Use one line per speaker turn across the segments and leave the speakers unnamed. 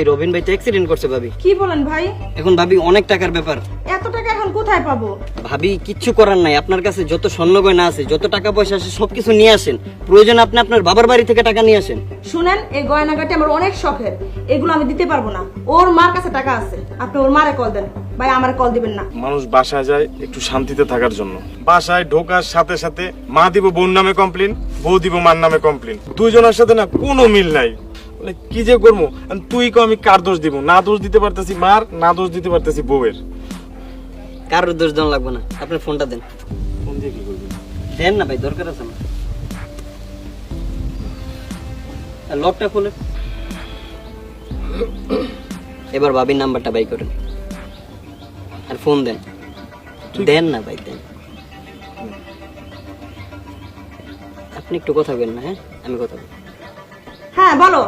এই রবিন ভাই তো অ্যাক্সিডেন্ট করছে ভাবি।
কি বলেন ভাই?
এখন ভাবি অনেক টাকার ব্যাপার।
এত টাকা এখন কোথায় পাবো?
ভাবি কিচ্ছু করার নাই। আপনার কাছে যত স্বর্ণ গয়না আছে যত টাকা পয়সা আছে সবকিছু নিয়ে আসেন। প্রয়োজন আপনি আপনার বাবার বাড়ি থেকে টাকা নিয়ে আসেন।
শুনেন এই গয়নাগাটি আমার অনেক শখের। এগুলো আমি দিতে পারব না। ওর মার কাছে টাকা আছে। আপনি ওর মারে কল দেন। ভাই আমার কল দিবেন না।
মানুষ বাসায় যায় একটু শান্তিতে থাকার জন্য। বাসায় ঢোকার সাথে সাথে মা দিব বোন নামে কমপ্লেন বউ দিব মার নামে কমপ্লেন দুইজনের সাথে না কোনো মিল নাই। মানে কি যে করব? তুই কো আমি কার দোষ দিব? না দোষ দিতে পারতেছি মার না দোষ দিতে পারতেছি বউয়ের।
কারোর দোষ দেওয়া লাগবে না। আপনি ফোনটা দেন।
ফোন দিয়ে কি করবি?
দেন না ভাই দরকার আছে না আর লকটা খুলে। এবার ভাবির নাম্বারটা বাই করেন। আর ফোন দেন। দেন না ভাই দেন। আপনি একটু কথা বলেন না হ্যাঁ? আমি কথা বলব
হ্যাঁ বলো।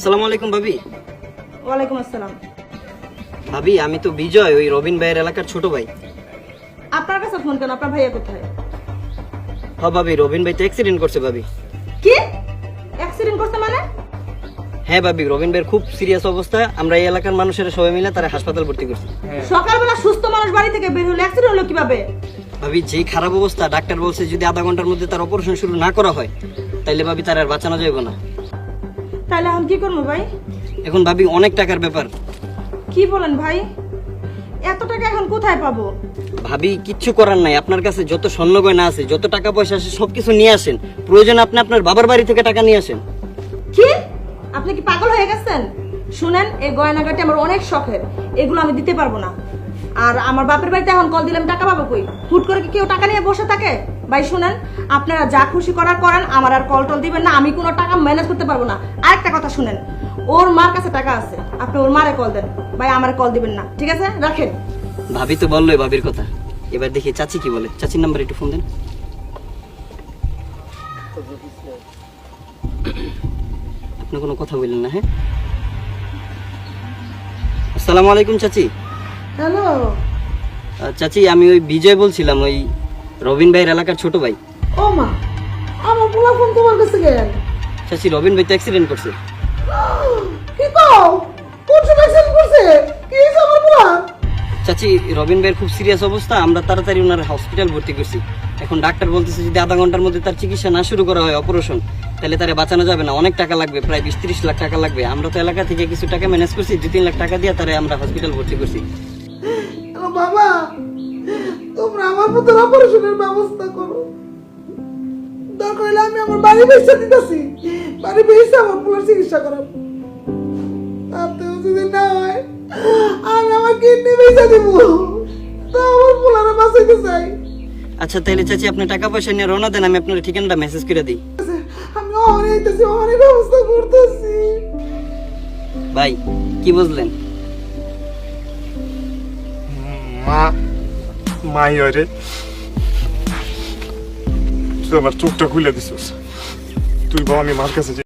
আসসালামু আলাইকুম ভাবি।
ওয়ালাইকুম আসসালাম।
ভাবি আমি তো বিজয় ওই রবিন ভাইয়ের এলাকার ছোট ভাই।
আপনার কাছে ফোন কেন? আপনার ভাইয়া কোথায়?
হ ভাবি রবিন ভাই তো অ্যাক্সিডেন্ট করছে ভাবি।
কি? অ্যাক্সিডেন্ট করতে মানে?
হ্যাঁ ভাবি রবিন ভাইয়ের খুব সিরিয়াস অবস্থা। আমরা এই এলাকার মানুষের সবাই মিলে তারা হাসপাতাল ভর্তি করছি।
সকালবেলা সুস্থ মানুষ বাড়ি থেকে বের হলো অ্যাক্সিডেন্ট হলো কীভাবে?
ভাবি যে খারাপ অবস্থা ডাক্তার বলছে যদি আধা ঘণ্টার মধ্যে তার অপারেশন শুরু না করা হয় তাইলে ভাবি তার আর বাঁচানো যাবে না।
তাহলে এখন কি করব ভাই?
এখন ভাবি অনেক টাকার ব্যাপার।
কি বলেন ভাই? এত টাকা এখন কোথায় পাবো?
ভাবি কিচ্ছু করার নাই। আপনার কাছে যত স্বর্ণ গয়না আছে যত টাকা পয়সা আছে সবকিছু নিয়ে আসেন। প্রয়োজন আপনি আপনার বাবার বাড়ি থেকে টাকা নিয়ে আসেন।
কি? আপনি কি পাগল হয়ে গেছেন? শুনেন এই গয়নাগাটি আমার অনেক শখের। এগুলো আমি দিতে পারব না। আর আমার বাপের বাড়িতে এখন কল দিলাম টাকা পাবো কই? হুট করে কি কেউ টাকা নিয়ে বসে থাকে? ভাই শুনেন আপনারা যা খুশি করার করেন আমার আর কল টল দিবেন না আমি কোনো টাকা ম্যানেজ করতে পারব না। আরেকটা কথা শুনেন ওর মার কাছে টাকা আছে আপনি ওর মারে কল দেন। ভাই আমার কল দিবেন না ঠিক আছে? রাখেন।
ভাবি তো বললোই ভাবির কথা। এবার দেখি চাচি কি বলে। চাচির নাম্বার একটু ফোন দেন। আপনি কোনো কথা বললেন না হ্যাঁ? আসসালামু আলাইকুম চাচি।
হ্যালো।
চাচি আমি ওই বিজয় বলছিলাম ওই রবিন ভাইয়ের এলাকার ছোট ভাই।
ও মা আমার পোলা ফোন তোমার কাছে গেল
চাচি রবিন ভাই তো অ্যাক্সিডেন্ট করছে।
কি কও? কোন সময় করছে? কি আমার পোলা
চাচি রবিন ভাইয়ের খুব সিরিয়াস অবস্থা আমরা তাড়াতাড়ি ওনার হসপিটাল ভর্তি করছি। এখন ডাক্তার বলতেছে যদি আধা ঘণ্টার মধ্যে তার চিকিৎসা না শুরু করা হয় অপারেশন তাহলে তারে বাঁচানো যাবে না। অনেক টাকা লাগবে প্রায় বিশ ত্রিশ লাখ টাকা লাগবে। আমরা তো এলাকা থেকে কিছু টাকা ম্যানেজ করছি দু তিন লাখ টাকা দিয়ে তারে আমরা হসপিটাল ভর্তি করছি।
বাবা আমার অপারেশনের ব্যবস্থা করো। দরকার হলে আমি আমার বাড়ি বেঁচে দিতেছি। বাড়ি বেঁচে আমার পুরো চিকিৎসা করাবো। তাতেও যদি না হয় আমি আমার কিডনি বেঁচে দিব। তো আমার পোলারে বাঁচাইতে চাই।
আচ্ছা তাহলে চাচি আপনি টাকা পয়সা নিয়ে রওনা দেন আমি আপনার ঠিকানাটা মেসেজ করে দিই।
আমি অনেক আইতেছি অনেক ব্যবস্থা করতেছি।
ভাই কি বুঝলেন?
মা মাই রে তুই আমার চোখটা খুলে দিছিস তুই বাবা আমি মার কাছে।